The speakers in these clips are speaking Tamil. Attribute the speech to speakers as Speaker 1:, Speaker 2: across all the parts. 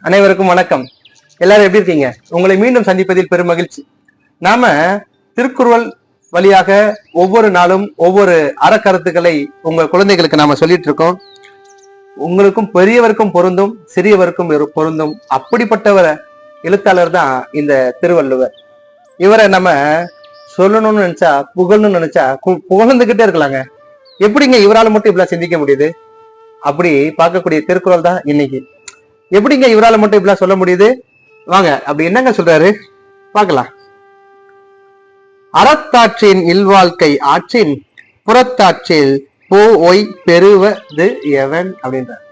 Speaker 1: அனைவருக்கும் வணக்கம். எல்லாரும் எப்படி இருக்கீங்க? உங்களை மீண்டும் சந்திப்பதில் பெரும் மகிழ்ச்சி. நாம திருக்குறள் வழியாக ஒவ்வொரு நாளும் ஒவ்வொரு அறக்கருத்துக்களை உங்க குழந்தைகளுக்கு நாம சொல்லிட்டு இருக்கோம். உங்களுக்கும் பெரியவருக்கும் பொருந்தும் சிறியவருக்கும் பொருந்தும் அப்படிப்பட்டவர எழுத்தாளர் தான் இந்த திருவள்ளுவர். இவரை நம்ம சொல்லணும்னு நினைச்சா புகழணும்னு நினைச்சா கு- புகழ்ந்துகிட்டே இருக்கலாங்க. எப்படிங்க இவரால மட்டும் இப்படிலாம் சிந்திக்க முடியுது? அப்படி பார்க்கக்கூடிய திருக்குறள் தான் இன்னைக்கு. எப்படிங்க இவரால மட்டும் இப்படிலாம் சொல்ல முடியுது? வாங்க அப்படி என்னங்க சொல்றாரு? பார்க்கலாம். அறத்தாற்றின் இல்வாழ்க்கை ஆற்றின் புறத்தாற்றில் போ ஒய் பெறுவது எவன் அப்படின்றார்.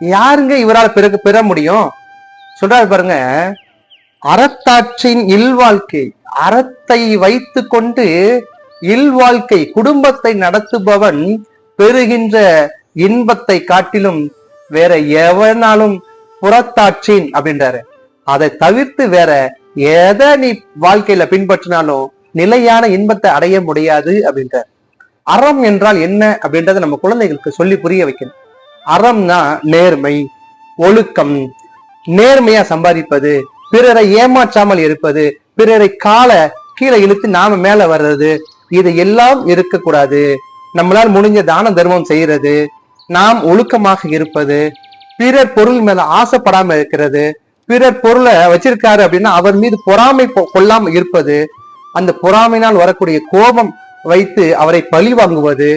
Speaker 1: யாருங்க இவரால் பெற பெற முடியும்? சொல்றாரு பாருங்க. அறத்தாற்றின் இல்வாழ்க்கை அறத்தை வைத்து கொண்டு இல்வாழ்க்கை குடும்பத்தை நடத்துபவன் பெறுகின்ற இன்பத்தை காட்டிலும் வேற எவனாலும் புறத்தாட்சின் அப்படின்றாரு. அதை தவிர்த்து வேற எதை நீ வாழ்க்கையில பின்பற்றினாலும் நிலையான இன்பத்தை அடைய முடியாது அப்படின்றார். அறம் என்றால் என்ன அப்படின்றத நம்ம குழந்தைகளுக்கு சொல்லி புரிய வைக்கணும். அறம்னா நேர்மை ஒழுக்கம் நேர்மையா சம்பாதிப்பது பிறரை ஏமாற்றாமல் இருப்பது பிறரை கால கீழே இழுத்து நாம மேல வர்றது இது எல்லாம் இருக்கக்கூடாது. நம்மளால் முடிஞ்ச தான தர்மம் செய்யறது நாம் ஒழுக்கமாக இருப்பது பிறர் பொருள் மேல ஆசைப்படாம இருக்கிறது பிறர் பொருளை வச்சிருக்காரு அப்படின்னா அவர் மீது பொறாமை கொள்ளாம இருப்பது அந்த பொறாமையினால் வரக்கூடிய கோபம் வைத்து அவரை பழி வாங்குவது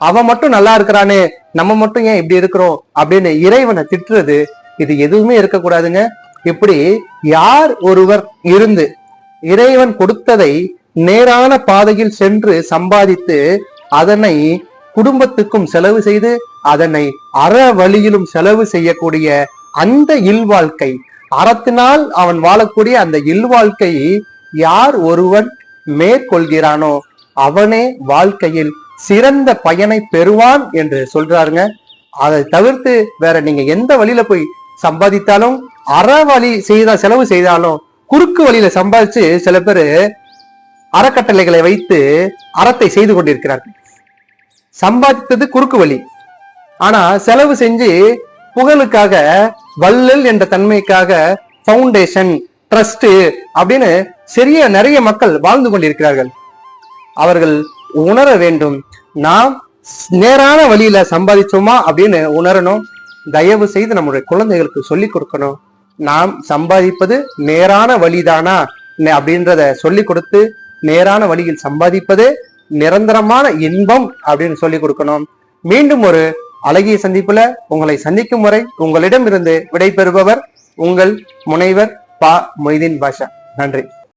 Speaker 1: அவன் மட்டும் நல்லா இருக்கிறானே நம்ம மட்டும் ஏன் இப்படி இருக்கிறோம் அப்படின்னு இறைவனை திட்டுறது இது எதுவுமே இருக்கக்கூடாதுங்க. இப்படி யார் ஒருவர் இருந்து இறைவன் கொடுத்ததை நேரான பாதையில் சென்று சம்பாதித்து அதனை குடும்பத்துக்கும் செலவு செய்து அதனை அற வழியிலும் செலவு செய்யக்கூடிய அந்த இல்வாழ்க்கை அறத்தினால் அவன் வாழக்கூடிய அந்த இல்வாழ்க்கை யார் ஒருவன் மேற்கொள்கிறானோ அவனே வாழ்க்கையில் சிறந்த பயனை பெறுவான் என்று சொல்றாருங்க. அதை தவிர்த்து வேற நீங்க எந்த வழியில போய் சம்பாதித்தாலும் அற வழி செய்த செலவு செய்தாலும் குறுக்கு வழியில சம்பாதிச்சு சில பேர் அறக்கட்டளைகளை வைத்து அறத்தை செய்து கொண்டிருக்கிறார்கள். சம்பாதித்தது குறுக்கு வழி. ஆனா செலவு செஞ்சு புகழுக்காக வள்ளல் என்ற தன்மைக்காக ஃபவுண்டேஷன் ட்ரஸ்ட் அப்படின்னு சிறிய நிறைய மக்கள் வாழ்ந்து கொண்டிருக்கிறார்கள். அவர்கள் உணர வேண்டும் நாம் நேரான வழியில சம்பாதிச்சோமா அப்படின்னு உணரணும். தயவு செய்து நம்முடைய குழந்தைகளுக்கு சொல்லிக் கொடுக்கணும். நாம் சம்பாதிப்பது நேரான வழிதானா? அப்படின்றத சொல்லிக் கொடுத்து நேரான வழியில் சம்பாதிப்பதே நிரந்தரமான இன்பம் அப்படின்னு சொல்லிக் கொடுக்கணும். மீண்டும் ஒரு அழகிய சந்திப்புல உங்களை சந்திக்கும் முறை உங்களிடமிருந்து விடைபெறுபவர் உங்கள் முனைவர் பா மொய்தீன் பாஷா. நன்றி.